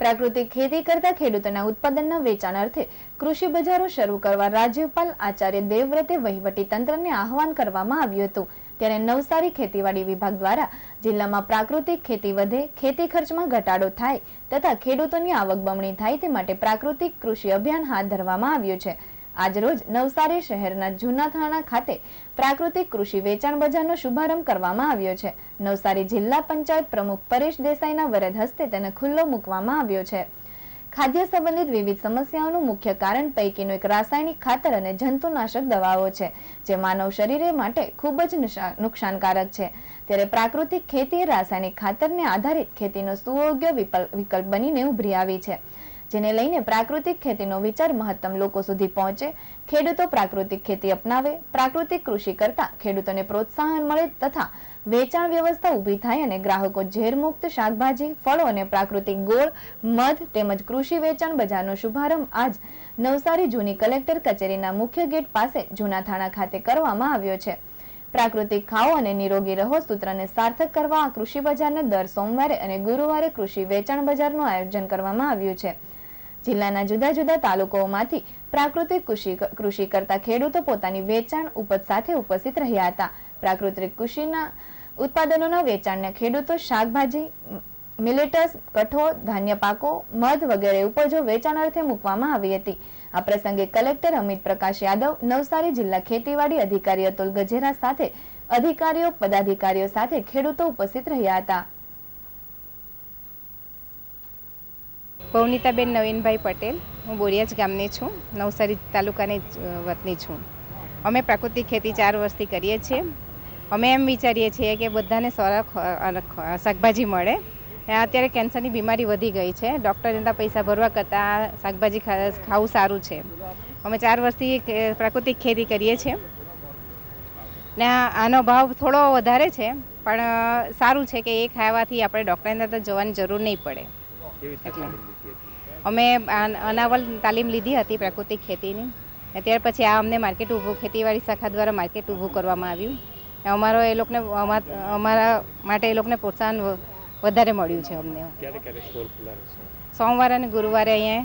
પ્રાકૃતિક ખેતી કરતા ખેડૂતોના ઉત્પાદનના વેચાણ અર્થે કૃષિ બજારો શરૂ કરવા રાજ્યપાલ આચાર્ય દેવવ્રતે વહીવટી તંત્રને આહવાન કરવામાં આવ્યું હતું. ત્યારે નવસારી ખેતીવાડી વિભાગ દ્વારા જિલ્લામાં પ્રાકૃતિક ખેતી વધે, ખેતી ખર્ચમાં ઘટાડો થાય તથા ખેડૂતોની આવક બમણી થાય તે માટે પ્રાકૃતિક કૃષિ અભિયાન હાથ ધરવામાં આવ્યું છે. આજરોજ નવસારી શહેરના જૂના થાણા ખાતે પ્રાકૃતિક કૃષિ વેચાણ બજારનો શુભારંભ કરવામાં આવ્યો છે. નવસારી જિલ્લા પંચાયત પ્રમુખ પરેશ દેસાઈના વરદ હસ્તે તેને ખુલ્લો મૂકવામાં આવ્યો છે. ખાદ્ય સંબંધિત વિવિધ સમસ્યાઓનું મુખ્ય કારણ પૈકીનું એક રાસાયણિક ખાતર અને જંતુનાશક દવાઓ છે, જે માનવ શરીરે માટે ખૂબ જ નુકસાનકારક છે. ત્યારે પ્રાકૃતિક ખેતી રાસાયણિક ખાતરને આધારિત ખેતીનો સુયોગ્ય વિકલ્પ બનીને ઉભરી આવી છે. જેને લઈને પ્રાકૃતિક ખેતીનો વિચાર મહત્તમ લોકો સુધી પહોંચે. ખેડૂતો પ્રાકૃતિક ખેતી અપનાવે, પ્રાકૃતિક કૃષિ કરતા ખેડૂતોને પ્રોત્સાહન મળે તથા વેચાણ વ્યવસ્થા ઊભી થાય અને ગ્રાહકો ઝેરમુક્ત શાકભાજી, ફળો અને પ્રાકૃતિક ગોળ, મધ તેમજ કૃષિ વેચાણ બજારનો શુભારંભ આજ નવસારી જૂની કલેક્ટર કચેરીના મુખ્ય ગેટ પાસે જૂના થાણા ખાતે કરવામાં આવ્યો છે. પ્રાકૃતિક ખાઓ અને નિરોગી રહો સૂત્રને સાર્થક કરવા આ કૃષિ બજારને દર સોમવારે અને ગુરુવારે કૃષિ વેચાણ બજારનું આયોજન કરવામાં આવ્યું છે. જિલ્લાના જુદા જુદા તાલુકાઓમાંથી પ્રાકૃતિક કૃષિ કરતા ખેડૂતો પોતાની વેચાણ ઉપજ સાથે ઉપસ્થિત રહ્યા હતા. પ્રાકૃતિક કૃષિના ઉત્પાદનોના વેચાણને ખેડૂતો શાકભાજી મિલેટસ કઠોળ ધાન્ય પાકો, મધ વગેરે ઉપજો વેચાણ અર્થે મૂકવામાં આવી હતી. આ પ્રસંગે કલેક્ટર અમિત પ્રકાશ યાદવ, નવસારી જિલ્લા ખેતીવાડી અધિકારી અતુલ ગજેરા સાથે અધિકારીઓ, પદાધિકારીઓ સાથે ખેડૂતો ઉપસ્થિત રહ્યા હતા. પૌનિતાબેન નવીનભાઈ પટેલ. હું બોરિયાજ ગામની છું. નવસારી તાલુકાની વતની છું. અમે પ્રાકૃતિક ખેતી ચાર વર્ષથી કરીએ છીએ. અમે એમ વિચારીએ છીએ કે બધાને સારા શાકભાજી મળે. અત્યારે કેન્સરની બીમારી વધી ગઈ છે. ડૉક્ટર ત્યાં પૈસા ભરવા કરતાં શાકભાજી ખાવું સારું છે. અમે ચાર વર્ષથી પ્રાકૃતિક ખેતી કરીએ છીએ. ને આનો ભાવ થોડો વધારે છે, પણ સારું છે કે એ ખાવાથી આપણે ડૉક્ટરની ત્યાં જવાની જરૂર નહીં પડે. એટલે. અમે અનાવલ તાલીમ લીધી હતી પ્રાકૃતિક ખેતીની. ત્યાર પછી આ અમને માર્કેટ ઊભું ખેતીવાડી શાખા દ્વારા માર્કેટ ઊભું કરવામાં આવ્યું. અમારો એ લોકોને અમા- અમારા માટે એ લોકોને પ્રોત્સાહન વધારે મળ્યું છે અમને. સોમવારે અને ગુરુવારે અહીંયા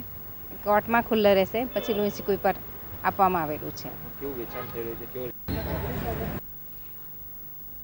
કોર્ટમાં ખુલ્લો રહેશે. પછી લુઈસી કોઈ પર આપવામાં આવેલું છે.